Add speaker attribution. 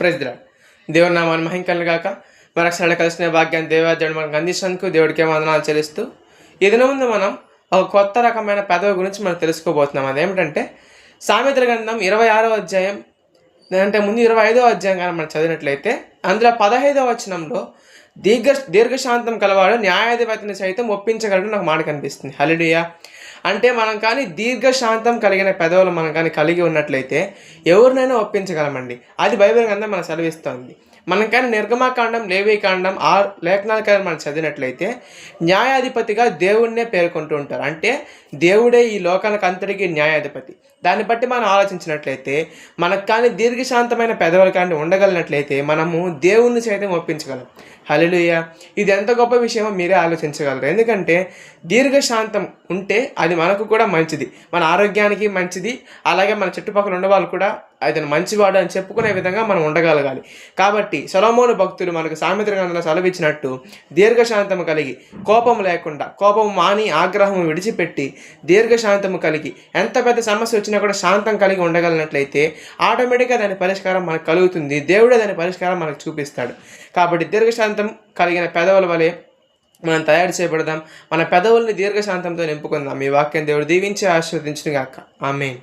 Speaker 1: ప్రజలాడు నా మన మహింకలు కాక మరొకసారి కలిసిన భాగ్యాన్ని దేవాదేవుడు మనకు అందించినందుకు దేవుడికి వందనాలు చెల్లిస్తూ ఈ ముందు మనం ఒక కొత్త రకమైన పెదవి గురించి మనం తెలుసుకోబోతున్నాం. అదేమిటంటే సామెతల గ్రంథం ఇరవై ఆరో అధ్యాయం అంటే ముందు ఇరవై ఐదో అధ్యాయం కానీ మనం చదివినట్లయితే అందులో పదహైదవ వచనంలో దీర్ఘ దీర్ఘశాంతం కలవాడు న్యాయాధిపతిని సైతం ఒప్పించగలడు నాకు మాట కనిపిస్తుంది. హలిడియా అంటే మనం కానీ దీర్ఘశాంతం కలిగిన పెదవులు మనం కానీ కలిగి ఉన్నట్లయితే ఎవరినైనా ఒప్పించగలమండి. అది బైబిల్ గ్రంథం మనం సెలవిస్తోంది. మనం కానీ నిర్గమాకాండం లేవీకాండం ఆ లేఖనాల కానీ మనం చదివినట్లయితే న్యాయాధిపతిగా దేవుణ్ణే పేర్కొంటూ ఉంటారు. అంటే దేవుడే ఈ లోకానికి అంతటికీ న్యాయాధిపతి. దాన్ని బట్టి మనం ఆలోచించినట్లయితే మనకు కానీ దీర్ఘశాంతమైన పెదవులు కానీ ఉండగలిగినట్లయితే మనము దేవుణ్ణి సైతం ఒప్పించగలం. హలిలుయ ఇది ఎంత గొప్ప విషయమో మీరే ఆలోచించగలరు. ఎందుకంటే దీర్ఘశాంతం ఉంటే అది మనకు కూడా మంచిది. మన ఆరోగ్యానికి మంచిది. అలాగే మన చుట్టుపక్కల ఉన్న వాళ్ళు కూడా అతను మంచివాడు అని చెప్పుకునే విధంగా మనం ఉండగలగాలి. కాబట్టి సొలమోను భక్తులు మనకు సామెత్ర గ్రంథంలో సెలవిచ్చినట్టు దీర్ఘశాంతము కలిగి కోపం లేకుండా కోపం మాని ఆగ్రహం విడిచిపెట్టి దీర్ఘశాంతము కలిగి ఎంత పెద్ద సమస్య వచ్చినా కూడా శాంతం కలిగి ఉండగలిగినట్లయితే ఆటోమేటిక్గా దాని పరిష్కారం మనకు కలుగుతుంది. దేవుడే దాని పరిష్కారం మనకు చూపిస్తాడు. కాబట్టి దీర్ఘశాంతం కలిగిన పెదవుల వలె మనం తయారు చేయబడదాం. మన పెదవుల్ని దీర్ఘశాంతంతో నింపుకుందాం. మీ వాక్యం దేవుడు దీవించి ఆశీర్వదించిన గాక ఆమెన్.